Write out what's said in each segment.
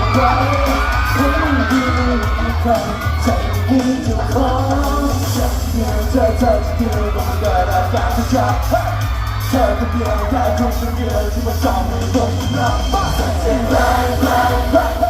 Hey! Tell the people that you're gonna give it to my song, we're gonna love my sexy life, life, life.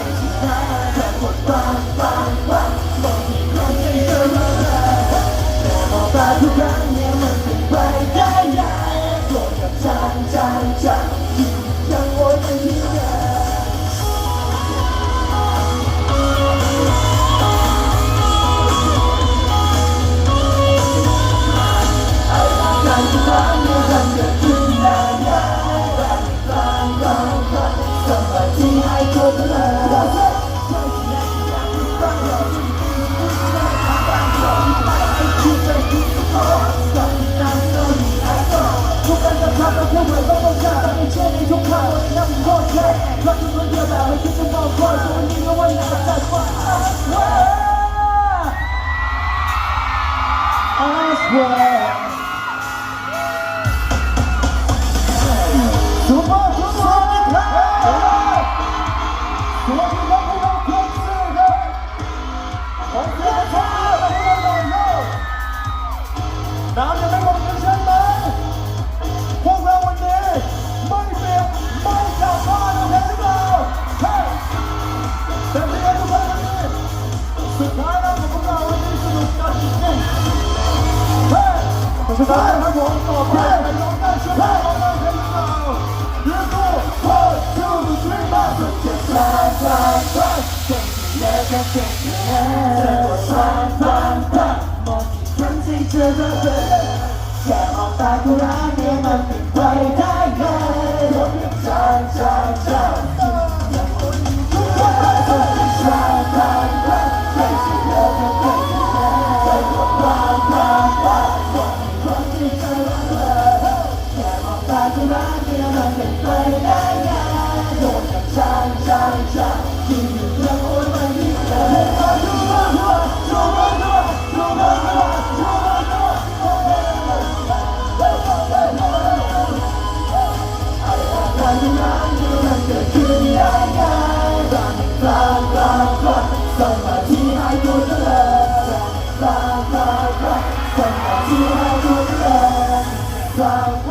ใจใจ Well, ได้ครับผมต่อไปเป็นน้องแม่ช่วยเราเลยครับเราเรียกตัว one two three มาสุดจะพลาดพลาดพลาดเก่งเยอะก็เก่งแค่เธอก็พลาดพลาดพลาดมองกี่ครั้งที่เธอเธอแค่มองตาก็รัก Bye.